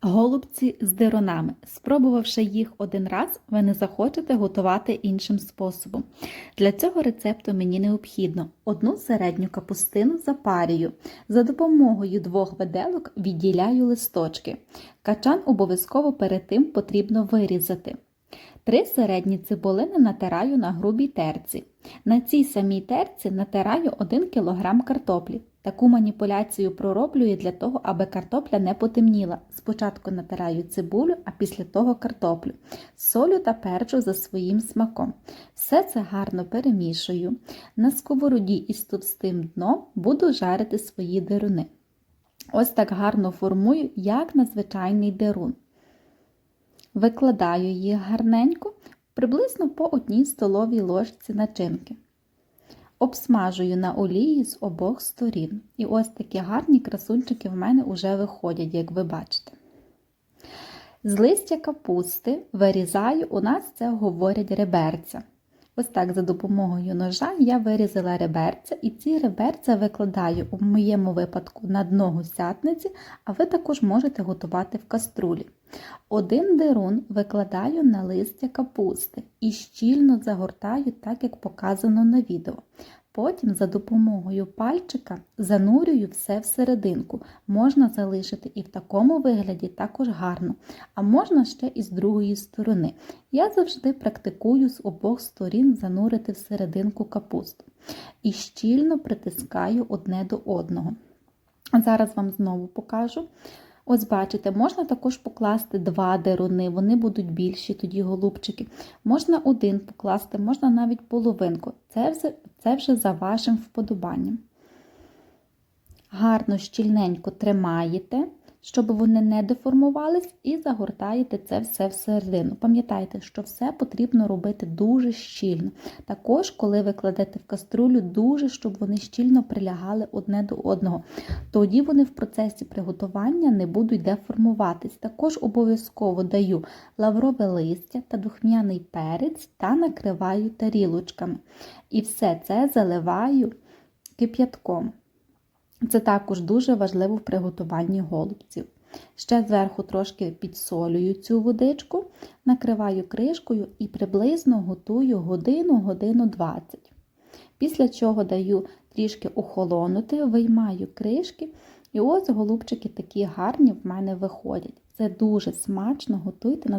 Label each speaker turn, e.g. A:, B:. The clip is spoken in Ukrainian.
A: Голубці з диронами. Спробувавши їх один раз, ви не захочете готувати іншим способом. Для цього рецепту мені необхідно одну середню капустину запарюю. За допомогою двох виделок відділяю листочки. Качан обов'язково перед тим потрібно вирізати. Три середні цибулини натираю на грубій терці. На цій самій терці натираю 1 кг картоплі. Таку маніпуляцію пророблюю для того, аби картопля не потемніла. Спочатку натираю цибулю, а після того картоплю. Солю та перчу за своїм смаком. Все це гарно перемішую. На сковороді із товстим дном буду жарити свої деруни. Ось так гарно формую, як на звичайний дерун. Викладаю їх гарненько, приблизно по одній столовій ложці начинки. Обсмажую на олії з обох сторін. І ось такі гарні красунчики в мене вже виходять, як ви бачите. З листя капусти вирізаю, у нас це говорять реберця. Ось так за допомогою ножа я вирізала реберця, і ці реберця викладаю у моєму випадку на дно гусятниці, а ви також можете готувати в каструлі. Один дерун викладаю на листя капусти і щільно загортаю, так як показано на відео. Потім за допомогою пальчика занурюю все всерединку. Можна залишити і в такому вигляді також гарно, а можна ще і з другої сторони. Я завжди практикую з обох сторін занурити всерединку капусту і щільно притискаю одне до одного. Зараз вам знову покажу. Ось бачите, можна також покласти два деруни, вони будуть більші, тоді голубчики. Можна один покласти, можна навіть половинку. Це вже, це вже за вашим вподобанням. Гарно щільненько тримаєте, щоб вони не деформувались, і загортаєте це все всередину. Пам'ятайте, що все потрібно робити дуже щільно. Також, коли ви кладете в каструлю, дуже, щоб вони щільно прилягали одне до одного. Тоді вони в процесі приготування не будуть деформуватись. Також обов'язково даю лаврове листя та духмяний перець та накриваю тарілочками. І все це заливаю кип'ятком. Це також дуже важливо в приготуванні голубців. Ще зверху трошки підсолюю цю водичку, накриваю кришкою і приблизно готую годину-годину 20. Після чого даю трішки охолонути, виймаю кришки, і ось голубчики такі гарні в мене виходять. Це дуже смачно, готуйте на